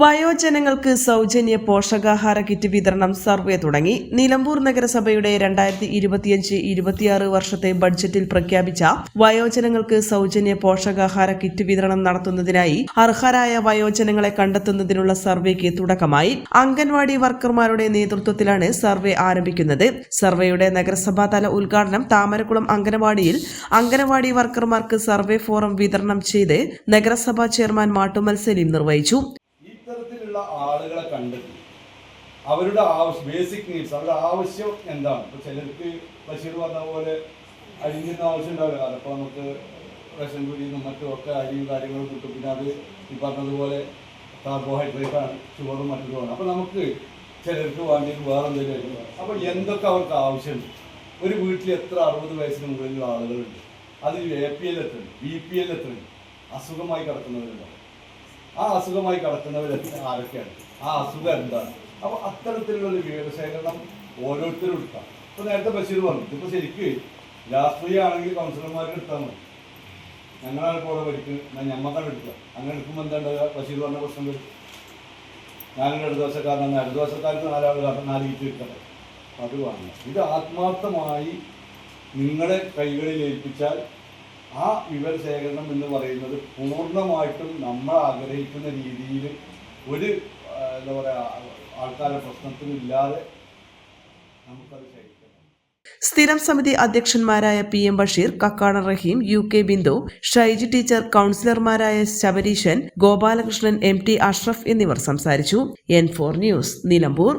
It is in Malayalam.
വയോജനങ്ങൾക്ക് സൗജന്യ പോഷകാഹാര കിറ്റ് വിതരണം സർവേ തുടങ്ങി. നിലമ്പൂർ നഗരസഭയുടെ രണ്ടായിരത്തി ഇരുപത്തിയഞ്ച് ഇരുപത്തിയാറ് വർഷത്തെ ബഡ്ജറ്റിൽ പ്രഖ്യാപിച്ച വയോജനങ്ങൾക്ക് സൗജന്യ പോഷകാഹാര കിറ്റ് വിതരണം നടത്തുന്നതിനായി അർഹരായ വയോജനങ്ങളെ കണ്ടെത്തുന്നതിനുള്ള സർവേക്ക് തുടക്കമായി. അംഗൻവാടി വർക്കർമാരുടെ നേതൃത്വത്തിലാണ് സർവേ ആരംഭിക്കുന്നത്. സർവേയുടെ നഗരസഭാതല ഉദ്ഘാടനം താമരക്കുളം അംഗനവാടിയിൽ അംഗനവാടി വർക്കർമാർക്ക് സർവേ ഫോറം വിതരണം ചെയ്ത് നഗരസഭാ ചെയർമാൻ മാട്ടുമൽ സലീം നിർവഹിച്ചു. അവരുടെ ആവശ്യം ബേസിക് നീഡ്സ് അവരുടെ ആവശ്യം എന്താണ്? ഇപ്പൊ ചിലർക്ക് ബഷീർ പറഞ്ഞ പോലെ അരിഞ്ഞിരുന്ന ആവശ്യം ഉണ്ടാവില്ല. അതപ്പോൾ നമുക്ക് റേഷൻ നിന്നും മറ്റും ഒക്കെ അരിയും കാര്യങ്ങളും കിട്ടും. പിന്നെ അത് ഈ പറഞ്ഞതുപോലെ കാർബോഹൈഡ്രേറ്റ് ആണ് ഷുഗറും മറ്റതുമാണ് അപ്പോൾ നമുക്ക് ചിലർക്ക് വേണ്ടിയിട്ട് വേറെ എന്തെങ്കിലും അപ്പോൾ എന്തൊക്കെ അവർക്ക് ആവശ്യമുണ്ട്? ഒരു വീട്ടിൽ എത്ര അറുപത് വയസ്സിന് മുകളിലുള്ള ആളുകളുണ്ട്? അതിൽ എ പി എൽ എത്രയുണ്ട് ബി പി എൽ എത്രയുണ്ട് അസുഖമായി കിടക്കുന്നവരുണ്ടാവും ആ അസുഖമായി കിടക്കുന്നവരൊക്കെ ആരൊക്കെയാണ്? ആ അസുഖം എന്താണ്? അപ്പോൾ അത്തരത്തിലുള്ള വിവരശേഖരണം ഓരോരുത്തരും എടുക്കാം. ഇപ്പോൾ നേരത്തെ ബഷീർ പറഞ്ഞു ഇപ്പോൾ ശരിക്ക് രാഷ്ട്രീയ ആണെങ്കിൽ കൗൺസിലർമാർക്ക് എടുത്താൽ മതി. ഞങ്ങളാണ് ഇപ്പോൾ അവിടെ പഠിക്കുന്നത് ഞമ്മക്കാണ് എടുക്കുക. അങ്ങനെ എടുക്കുമ്പോൾ എന്താ ഉണ്ടാകുക ബഷീർ പറഞ്ഞ പ്രശ്നം വരും. ഞാനൊരു അടുത്ത ദിവസക്കാരനാണ് അടുത്ത ദിവസക്കാർക്ക് നാലാൾ നാല് കിറ്റ് എടുക്കട്ടെ അത് വേണം. ഇത് ആത്മാർത്ഥമായി നിങ്ങളെ കൈകളിൽ ഏൽപ്പിച്ചാൽ ആ വിവരശേഖരണം എന്ന് പറയുന്നത് പൂർണമായിട്ടും നമ്മൾ ആഗ്രഹിക്കുന്ന രീതിയിൽ ഒരു എന്താ പറയുക ആൾക്കാരുടെ പ്രശ്നത്തിനില്ലാതെ നമുക്കത് സ്ഥിരം സമിതി അധ്യക്ഷന്മാരായ P M Basheer കക്കാണ Rahim U K Bindu Shaiji teacher കൌൺസിലർമാരായ Sabareeshan Gopalakrishnan M T Ashraf എന്നിവർ സംസാരിച്ചു. N four news Nilambur.